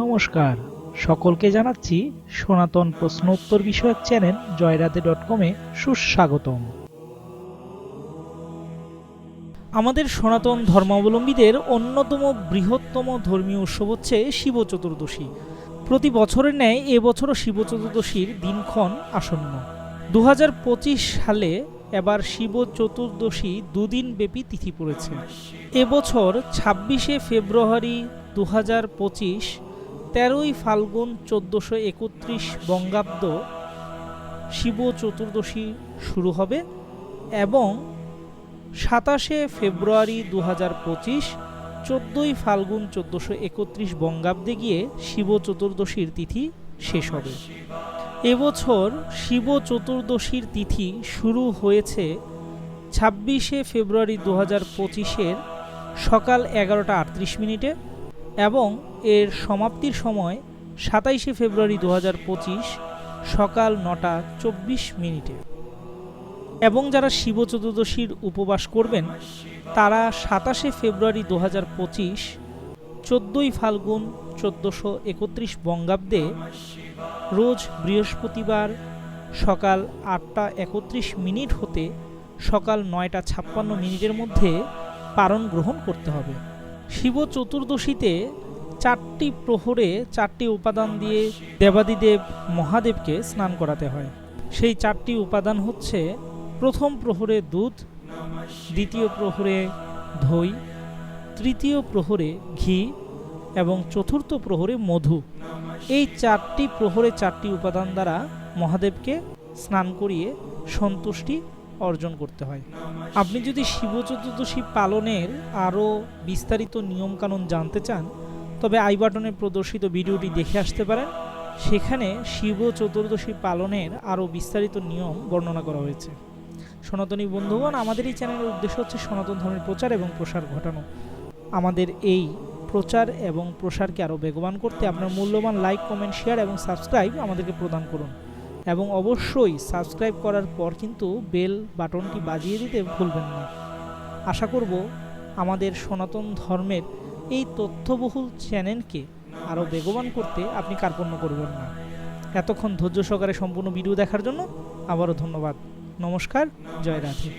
নমস্কার। সকলকে জানাচ্ছি সনাতন প্রশ্ন উত্তর বিষয়ক চ্যানেল জয়রাধে ডট কমে সুস্বাগতম। আমাদের সনাতন ধর্মাবলম্বীদের অন্যতম বৃহত্তম ধর্মীয় উৎসব হচ্ছে শিব চতুর্দশী। প্রতি বছরের ন্যায় এবছরও শিব চতুর্দশীর দিনক্ষণ আসন্ন। দু হাজার পঁচিশ সালে এবার শিব চতুর্দশী দুদিন ব্যাপী তিথি পড়েছে। এবছর ছাব্বিশে ফেব্রুয়ারি দু হাজার পঁচিশ তেরোই ফাল্গুন চোদ্দোশো একত্রিশ বঙ্গাব্দ শিব চতুর্দশী শুরু হবে এবং সাতাশে ফেব্রুয়ারি দু হাজার পঁচিশ, চোদ্দোই ফাল্গুন চোদ্দোশো একত্রিশ বঙ্গাব্দে গিয়ে শিব চতুর্দশীর তিথি শেষ হবে। এবছর শিব চতুর্দশীর তিথি শুরু হয়েছে ছাব্বিশে ফেব্রুয়ারি দু হাজার পঁচিশের সকাল এগারোটা আটত্রিশ মিনিটে। এবং এর সমাপ্তির সময় সাতাইশে ফেব্রুয়ারি দু হাজার পঁচিশ সকাল নটা চব্বিশ মিনিটে। এবং যারা শিব চতুর্দশীর উপবাস করবেন, তারা সাতাশে ফেব্রুয়ারি দু হাজার পঁচিশ চোদ্দোই ফাল্গুন চোদ্দোশো একত্রিশ বঙ্গাব্দে রোজ বৃহস্পতিবার সকাল আটটা একত্রিশ মিনিট হতে সকাল নয়টা ছাপ্পান্ন মিনিটের মধ্যে পারণ গ্রহণ করতে হবে। শিব চতুর্দশীতে চারটি প্রহরে চারটি উপাদান দিয়ে দেবাদিদেব মহাদেবকে স্নান করাতে হয়। সেই চারটি উপাদান হচ্ছে, প্রথম প্রহরে দুধ, দ্বিতীয় প্রহরে দই, তৃতীয় প্রহরে ঘি এবং চতুর্থ প্রহরে মধু। এই চারটি প্রহরে চারটি উপাদান দ্বারা মহাদেবকে স্নান করিয়ে সন্তুষ্টি অর্জন করতে হয়। আপনি যদি শিব চতুর্দশী পালনের আরও বিস্তারিত নিয়মকানুন জানতে চান, তবে আই বাটনে প্রদর্শিত ভিডিওটি দেখে আসতে পারেন। সেখানে শিব চতুর্দশী পালনের আরও বিস্তারিত নিয়ম বর্ণনা করা হয়েছে। সনাতনী বন্ধুগণ, আমাদের এই চ্যানেলের উদ্দেশ্য হচ্ছে সনাতন ধর্মের প্রচার এবং প্রসার ঘটানো। আমাদের এই প্রচার এবং প্রসারকে আরও বেগবান করতে আপনার মূল্যবান লাইক কমেন্ট শেয়ার এবং সাবস্ক্রাইব আমাদেরকে প্রদান করুন। এবং অবশ্যই সাবস্ক্রাইব করার পর কিন্তু বেল বাটনটি বাজিয়ে দিতে ভুলবেন না। আশা করব আমাদের সনাতন ধর্মের এই তথ্যবহুল চ্যানেলকে আরও বেগবান করতে আপনি কার্পণ্য করবেন না। এতক্ষণ ধৈর্য সহকারে সম্পূর্ণ ভিডিও দেখার জন্য আবারও ধন্যবাদ। নমস্কার, জয় রাধে।